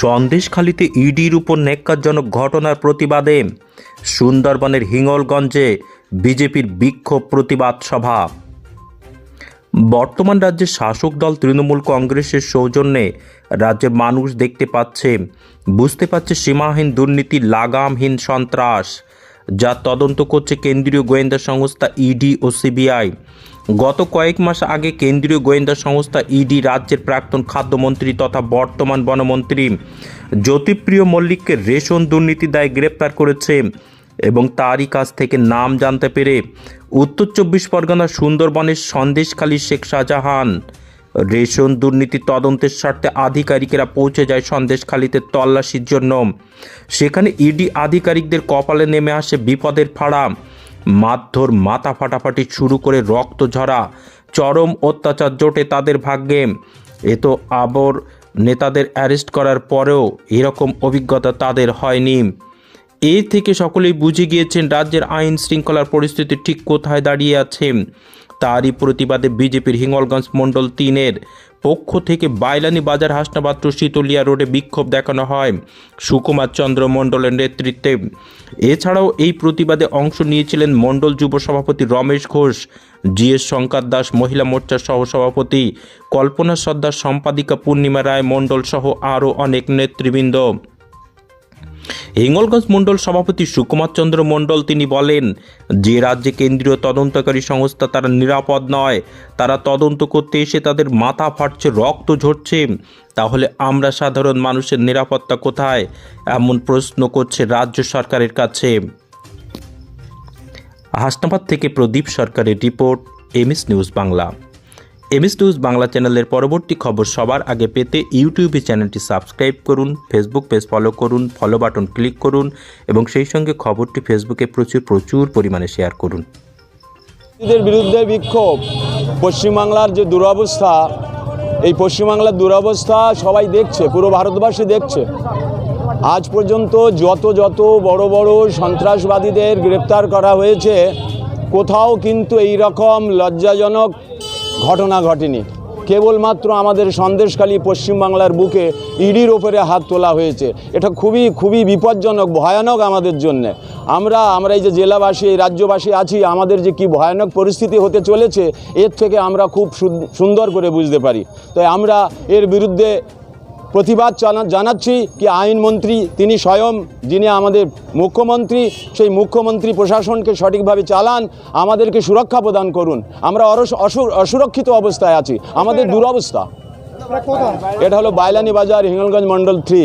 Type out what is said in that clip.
সন্দেশখালিতে ইডির উপর ন্যাক্কারজনক ঘটনার প্রতিবাদে সুন্দরবনের হিঙ্গলগঞ্জে বিজেপির বিক্ষোভ প্রতিবাদ সভা। বর্তমান রাজ্যের শাসক দল তৃণমূল কংগ্রেসের সৌজন্যে রাজ্যের মানুষ দেখতে পাচ্ছে, বুঝতে পারছে সীমাহীন দুর্নীতি, লাগামহীন সন্ত্রাস, যা তদন্ত করছে কেন্দ্রীয় গোয়েন্দা সংস্থা ইডি ও সিবিআই। গত কয়েক মাস আগে কেন্দ্রীয় গোয়েন্দা সংস্থা ইডি রাজ্যের প্রাক্তন খাদ্যমন্ত্রী তথা বর্তমান বনমন্ত্রী জ্যোতিপ্রিয় মল্লিককে রেশন দুর্নীতি দায়ে গ্রেপ্তার করেছে এবং তারই কাছ থেকে নাম জানতে পেরে উত্তর চব্বিশ পরগনার সুন্দরবনের সন্দেশখালী শেখ শাহজাহান। রেশন দুর্নীতি তদন্তের স্বার্থে আধিকারিকেরা পৌঁছে যায় সন্দেশখালীতে তল্লাশির জন্য। সেখানে ইডি আধিকারিকদের কপালে নেমে আসে বিপদের ফাড়া। মারধর মাথা ফাটাফাটি শুরু করে রক্ত ঝরা চরম অত্যাচার জোটে তাদের ভাগ্যে। এ তো আবর নেতাদের অ্যারেস্ট করার পরেও এরকম অভিজ্ঞতা তাদের হয়নি। এ থেকে সকলেই বুঝে গিয়েছেন রাজ্যের আইন শৃঙ্খলার পরিস্থিতি ঠিক কোথায় দাঁড়িয়ে আছে। তারই প্রতিবাদে বিজেপির হিঙ্গলগঞ্জ মণ্ডল তিনের পক্ষ থেকে বাইলানি বাজার হাসনাবাত্র শীতলিয়া রোডে বিক্ষোভ দেখানো হয় সুকুমার চন্দ্র মণ্ডলের নেতৃত্বে। এছাড়াও এই প্রতিবাদে অংশ নিয়েছিলেন মণ্ডল যুব সভাপতি রমেশ ঘোষ, জিএস শঙ্কর দাস মহিলা মোর্চার সহসভাপতি কল্পনা সর্দার, সম্পাদিকা পূর্ণিমা রায় মণ্ডল সহ আরও অনেক নেতৃবৃন্দ। হিঙ্গলগঞ্জ মণ্ডল সভাপতি সুকুমার চন্দ্র মণ্ডল তিনি বলেন, যে রাজ্যে কেন্দ্রীয় তদন্তকারী সংস্থা তারা নিরাপদ নয়, তারা তদন্ত করতে এসে তাদের মাথা ফাটছে, রক্ত ঝরছে, তাহলে আমরা সাধারণ মানুষের নিরাপত্তা কোথায়? এমন প্রশ্ন করছে রাজ্য সরকারের কাছে। হাসনাবাদ থেকে প্রদীপ সরকারের report, MS news Bangla. MS news Bangla চ্যানেলের পরবর্তী খবর সবার আগে পেতে ইউটিউবে চ্যানেলটি সাবস্ক্রাইব করুন ফেসবুক পেজ ফলো করুন ফলো বাটন ক্লিক করুন এবং সেই সঙ্গে খবরটি ফেসবুকে প্রচুর প্রচুর পরিমাণে শেয়ার করুন। এদের বিরুদ্ধে বিক্ষোভ। পশ্চিমবাংলার যে দুরবস্থা, এই পশ্চিমবাংলার দুরবস্থা সবাই দেখছে, পুরো ভারতবাসী দেখছে। আজ পর্যন্ত যত যত বড় বড় সন্ত্রাসবাদীদের গ্রেপ্তার করা হয়েছে, কোথাও কিন্তু এই রকম লজ্জাজনক ঘটনা ঘটেনি। কেবলমাত্র আমাদের সন্দেশকালী পশ্চিমবাংলার বুকে ইডির ওপরে হাত তোলা হয়েছে। এটা খুবই খুবই বিপজ্জনক, ভয়ানক আমাদের জন্য। আমরা আমরা এই যে জেলাবাসী, এই রাজ্যবাসী আছি, আমাদের যে কি ভয়ানক পরিস্থিতি হতে চলেছে, এর থেকে আমরা খুব সুন্দর করে বুঝতে পারি। তাই আমরা এর বিরুদ্ধে প্রতিবাদ জানাচ্ছি কি আইনমন্ত্রী তিনি স্বয়ং যিনি আমাদের মুখ্যমন্ত্রী সেই মুখ্যমন্ত্রী প্রশাসনকে সঠিকভাবে চালান আমাদেরকে সুরক্ষা প্রদান করুন। আমরা অসুরক্ষিত অবস্থায় আছি। আমাদের দুরবস্থা। এটা হলো বাইলানি বাজার হিঙ্গলগঞ্জ মন্ডল থ্রি।